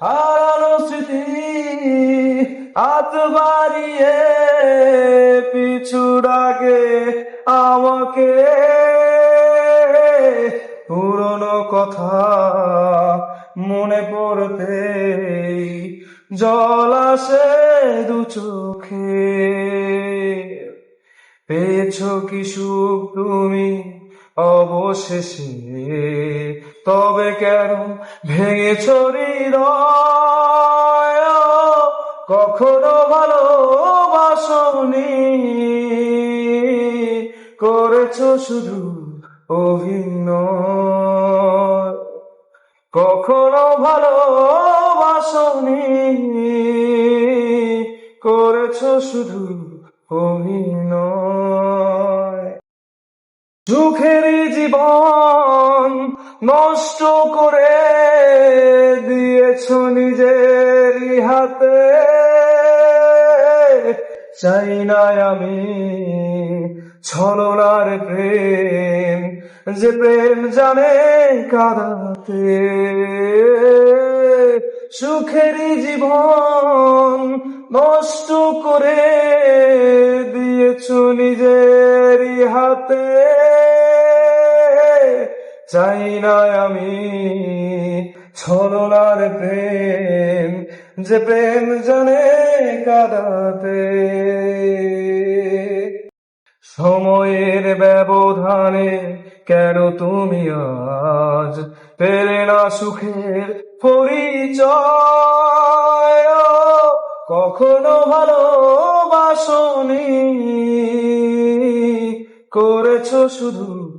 হারানো স্মৃতি, হাত বাড়িয়ে পিছু ডাকে আমাকে। পুরনো কথা মনে পড়তে জল আসে দু চোখে। পেয়েছ কি সুখ তুমি? অবশেষে। তবে কেন ভেঙেছ হৃদয়? কখনো ভালোবাসনি। করেছ শুধু অভিনয়। কখনো ভালোবাসনি। করেছ শুধু অভিনয়। সুখের জীবন নষ্ট করে দিয়েছ নিজের হাতে। চাই না আমি ছলনার প্রেম, যে প্রেম জানে কাঁদাতে। সুখের জীবন নষ্ট করে দিয়েছ নিজের হাতে। চাই না আমি। ছলনার প্রেম, যে প্রেম জানে কাদাতে। সময়ের ব্যবধানে কেন তুমি আজ পেলে না সুখের পরিচয়? কখনো ভালোবাসনি। করেছ শুধু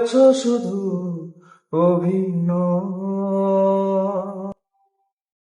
করেছ শুধু অভিনয়।